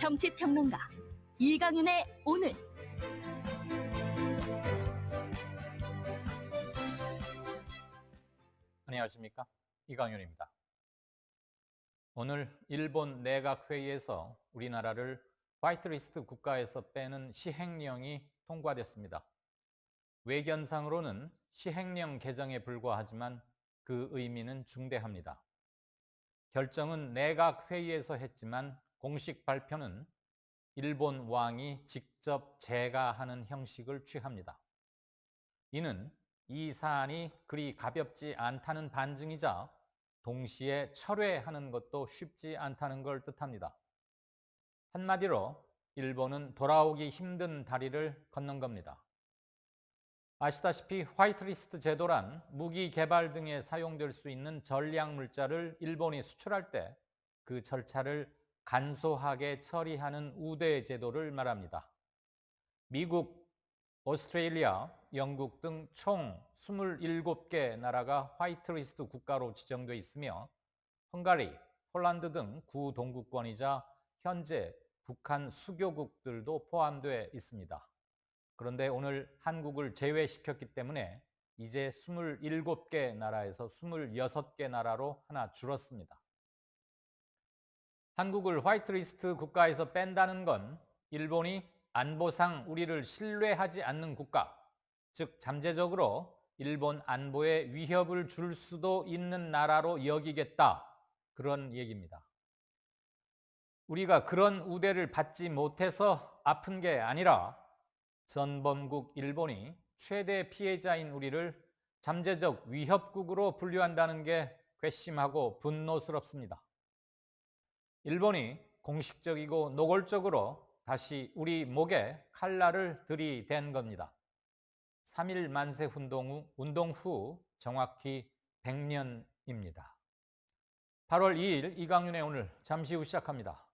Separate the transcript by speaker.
Speaker 1: 정치평론가 이강윤의 오늘
Speaker 2: 안녕하십니까 이강윤입니다. 오늘 일본 내각 회의에서 우리나라를 화이트리스트 국가에서 빼는 시행령이 통과됐습니다. 외견상으로는 시행령 개정에 불과하지만 그 의미는 중대합니다. 결정은 내각 회의에서 했지만 공식 발표는 일본 왕이 직접 제가하는 형식을 취합니다. 이는 이 사안이 그리 가볍지 않다는 반증이자 동시에 철회하는 것도 쉽지 않다는 걸 뜻합니다. 한마디로 일본은 돌아오기 힘든 다리를 걷는 겁니다. 아시다시피 화이트리스트 제도란 무기 개발 등에 사용될 수 있는 전략 물자를 일본이 수출할 때 그 절차를 간소하게 처리하는 우대 제도를 말합니다. 미국, 오스트레일리아, 영국 등 총 27개 나라가 화이트리스트 국가로 지정돼 있으며 헝가리, 폴란드 등 구동국권이자 현재 북한 수교국들도 포함되어 있습니다. 그런데 오늘 한국을 제외시켰기 때문에 이제 27개 나라에서 26개 나라로 하나 줄었습니다. 한국을 화이트리스트 국가에서 뺀다는 건 일본이 안보상 우리를 신뢰하지 않는 국가, 즉 잠재적으로 일본 안보에 위협을 줄 수도 있는 나라로 여기겠다. 그런 얘기입니다. 우리가 그런 우대를 받지 못해서 아픈 게 아니라 전범국 일본이 최대 피해자인 우리를 잠재적 위협국으로 분류한다는 게 괘씸하고 분노스럽습니다. 일본이 공식적이고 노골적으로 다시 우리 목에 칼날을 들이댄 겁니다. 3일 만세 운동 후, 운동 후 정확히 100년입니다. 8월 2일 이강윤의 오늘 잠시 후 시작합니다.